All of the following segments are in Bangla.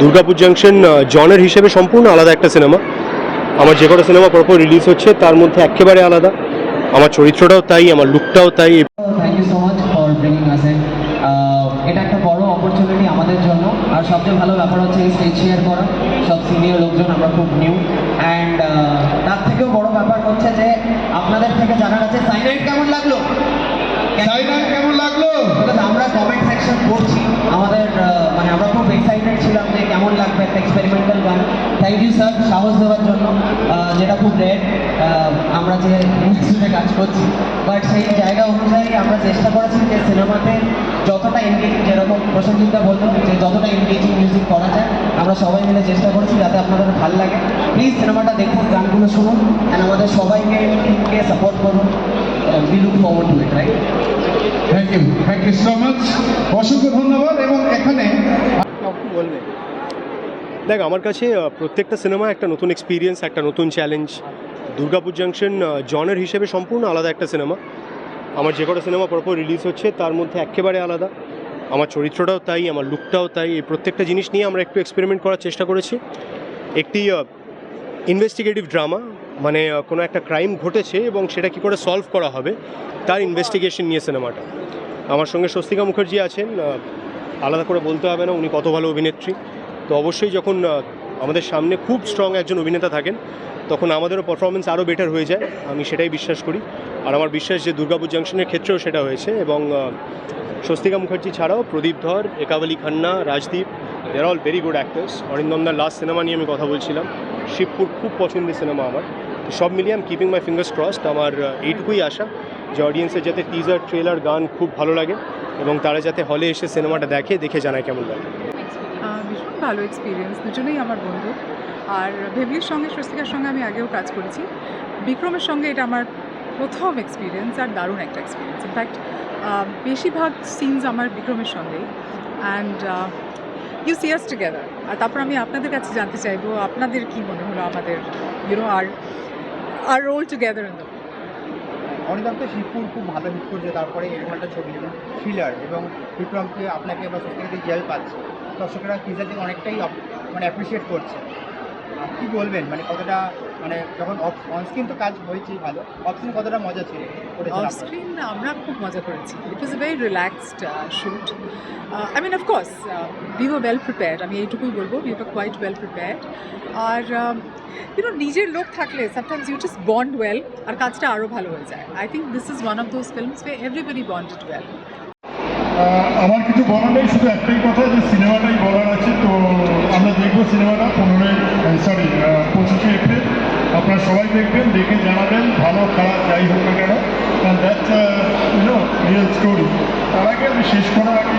দুর্গাপুর জাংশন জনের হিসেবে সম্পূর্ণ আলাদা একটা সিনেমা আমার যে কটা সিনেমা পরপর রিলিজ হচ্ছে তার মধ্যে একেবারে আলাদা। আমার চরিত্রটাও তাই আমার লুকটাও তাই। Thank you so much for bringing us in এটা একটা বড় অপরচুনিটি আমাদের জন্য। আর সবচেয়ে ভালো ব্যাপার হচ্ছে এই স্টেজ শেয়ার করা। সব সিনিয়র লোকজন আমরা খুব নিউ অ্যান্ড তার থেকেও বড় ব্যাপার হচ্ছে যে আপনাদের থেকে জানার আছে সাইনাইট কেমন লাগল? সাইনার কেমন লাগল? আমরা কমেন্ট সেকশন করছি। আমাদের মানে আমরা খুব এক্সাইটেড ছিলাম যে কেমন লাগবে একটা এক্সপেরিমেন্টাল গান। থ্যাংক ইউ স্যার সাহস দেওয়ার জন্য। যেটা খুব রেড আমরা যে ইন্ডাস্ট্রিতে কাজ করছি। বাট সেই জায়গা অনুযায়ী আমরা চেষ্টা করেছি যে সিনেমাতে যতটা এনগেজিং যেরকম প্রসেনজিৎদা বলল যে যতটা এনগেজিং মিউজিক করা যায়, আমরা সবাই মিলে চেষ্টা করেছি যাতে আপনাদের ভালো লাগে। প্লিজ সিনেমাটা দেখুন, গানগুলো শুনুন। অ্যান্ড আমাদের সবাইকে সাপোর্ট করুন। We look forward to it right thank you thank you so much অসংখ্য ধন্যবাদ এবং এখানে দেখ, আমার কাছে প্রত্যেকটা সিনেমা একটা নতুন এক্সপিরিয়েন্স একটা নতুন চ্যালেঞ্জ দুর্গাপুর জাংশন জনের হিসেবে সম্পূর্ণ আলাদা একটা সিনেমা। আমার যে কটা সিনেমা পরপর রিলিজ হচ্ছে, তার মধ্যে একেবারে আলাদা। আমার চরিত্রটাও তাই, আমার লুকটাও তাই। এই প্রত্যেকটা জিনিস নিয়ে আমরা একটু এক্সপেরিমেন্ট করার চেষ্টা করেছি। একটি ইনভেস্টিগেটিভ ড্রামা মানে কোনো একটা ক্রাইম ঘটেছে এবং সেটা কী করে সলভ করা হবে, তার ইনভেস্টিগেশন নিয়ে সিনেমাটা আমার সঙ্গে স্বস্তিকা মুখার্জি আছেন আলাদা করে বলতে হবে না, উনি কত ভালো অভিনেত্রী। তো অবশ্যই যখন আমাদের সামনে খুব স্ট্রং একজন অভিনেতা থাকেন, তখন আমাদেরও পারফরমেন্স আরও বেটার হয়ে যায়, আমি সেটাই বিশ্বাস করি। আর আমার বিশ্বাস যে দুর্গাপুর জাংশনের ক্ষেত্রেও সেটা হয়েছে এবং স্বস্তিকা মুখার্জি ছাড়াও Pradip Dhar, Ekavali Khanna, Rajdeep they're all very good actors অরিন্দমদার last cinema নিয়ে আমি কথা বলছিলাম। শিবপুর খুব পছন্দের সিনেমা আমার। সব মিলিয়ে আমি কিপিং মাই ফিঙ্গার্স ক্রসড আমার এইটুকুই আশা যে অডিয়েন্সের যাতে টিজার ট্রেলার গান খুব ভালো লাগে এবং তারা যাতে হলে এসে সিনেমাটা দেখে দেখে জানায় কেমন লাগে। ভীষণ ভালো এক্সপিরিয়েন্স দুজনেই আমার বন্ধু। আর ভেবলির সঙ্গে স্বস্তিকার সঙ্গে আমি আগেও কাজ করেছি। বিক্রমের সঙ্গে এটা আমার প্রথম এক্সপিরিয়েন্স আর দারুণ একটা এক্সপিরিয়েন্স ইনফ্যাক্ট বেশিরভাগ সিনস আমার বিক্রমের সঙ্গেই। And you see see us together আর তারপর আমি আপনাদের কাছে জানতে চাইব, আপনাদের কি মনে হলো আমাদের? ইউনো আর আর রোল টুগেদার ইন দ্য অনিদাম তো শিবপুর খুব ভালো হিট করছে, তারপরে এরকম একটা ছবি থ্রিলার এবং বিক্রমকে আপনাকে বা সত্যি জেল পাচ্ছে। দর্শকরা থেকে অনেকটাই মানে অ্যাপ্রিসিয়েট করছে। কী বলবেন? মানে কতটা মানে যখন অনস্ক্রিন তো কাজ হয়েছেই ভালো। অফস্ক্রিন কতটা মজা ছিল? করেছেন অফ স্ক্রিন আমরা খুব মজা করেছি। It was a very relaxed shoot I mean of course we were well prepared আমি এইটুকুই বলব we were quite well prepared R you know নিজের লোক থাকলে sometimes you just bond well আর কাজটা আরও ভালো হয়ে যায়। I think this is one of those films where everybody bonded well আমার কিছু বলার নেই শুধু একটাই কথা যে সিনেমাটাই বলার আছে তো আমরা দেখব সিনেমাটা পনেরোই সরি পঁচিশে এপ্রিল। সবাই দেখবেন, দেখে জানাবেন, ভালো, খারাপ, যাই হোক না কেন। কারণ রিয়েল স্টোরি তার আগে আমি শেষ করার আগে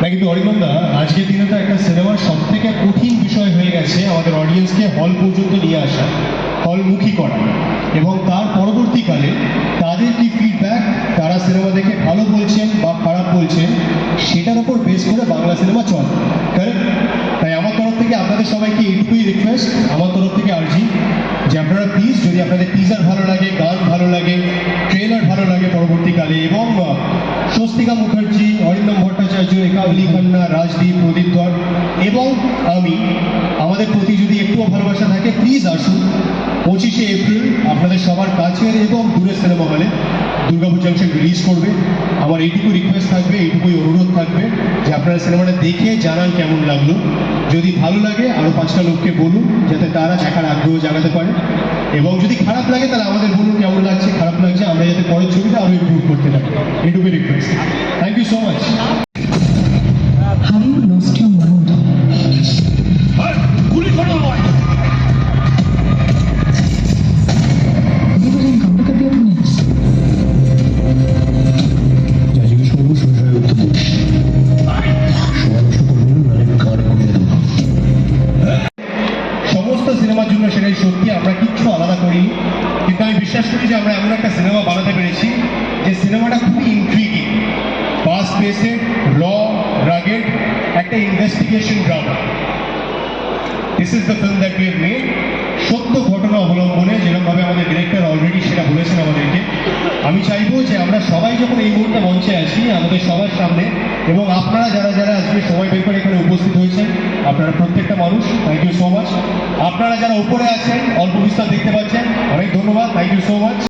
না, কিন্তু অরিন্দমদা আজকের দিনে তো একটা সিনেমার সব থেকে কঠিন বিষয় হয়ে গেছে আমাদের অডিয়েন্সকে হল পর্যন্ত নিয়ে আসা হলমুখী করা। এবং তার পরবর্তীকালে তাদের কি ফিডব্যাক তারা সিনেমা দেখে ভালো বলছেন বা খারাপ বলছেন, সেটার উপর বেস করে বাংলা সিনেমা চলে। কারেক্ট তাই আমার তরফ থেকে আপনাদের সবাইকে এইটুকুই রিকোয়েস্ট আমার তরফ থেকে আর্জি। যে আপনারা প্লিজ যদি আপনাদের টিজার ভালো লাগে, গান ভালো লাগে ট্রেলার ভালো লাগে পরবর্তীকালে এবং স্বস্তিকা মুখার্জি, অরিন্দম ভট্টাচার্য, একাবলি খান্না রাজদীপ, প্রদীপ ধর এবং আমি, আমাদের প্রতি যদি একটুও ভালোবাসা থাকে প্লিজ আসুন। পঁচিশে এপ্রিল আপনাদের সবার কাছের এবং দূরের সিনেমা হলে দুর্গাপুর জাংশন রিলিজ করবে। আমার এইটুকু রিকোয়েস্ট থাকবে, এইটুকুই অনুরোধ থাকবে যে আপনারা সিনেমাটা দেখে জানান কেমন লাগল। যদি ভালো লাগে আরও পাঁচটা লোককে বলুন, যাতে তারা দেখার আগ্রহ জাগাতে পারে। এবং যদি খারাপ লাগে, তাহলে আমাদের বলুন কেমন লাগছে, খারাপ লাগছে, আমরা যাতে পরের ছবিটা আরও ইম্প্রুভ করতে পারি। এটুকু request thank you so much কিন্তু আমি বিশ্বাস করি যে আমরা এমন একটা সিনেমা বানাতে পেরেছি যে সিনেমাটা খুবই ইন্ট্রিগিং ফাস্ট পেসে র রাগেড একটা investigation drama this is the film that we made সত্য ঘটনা অবলম্বনে যেরকমভাবে আমাদের ডিরেক্টর অলরেডি সেটা বলেছেন আমাদেরকে। আমি চাইব যে আমরা সবাই যখন এই মুহূর্তে মঞ্চে আছি আমাদের সবার সামনে এবং আপনারা যারা যারা আজকে সময় বের করে আপনারা প্রত্যেকটা মানুষ থ্যাংক ইউ সো মাচ আপনারা যারা উপরে আছেন, অল্প বিস্তার দেখতে পাচ্ছেন, অনেক ধন্যবাদ থ্যাংক ইউ সো মাচ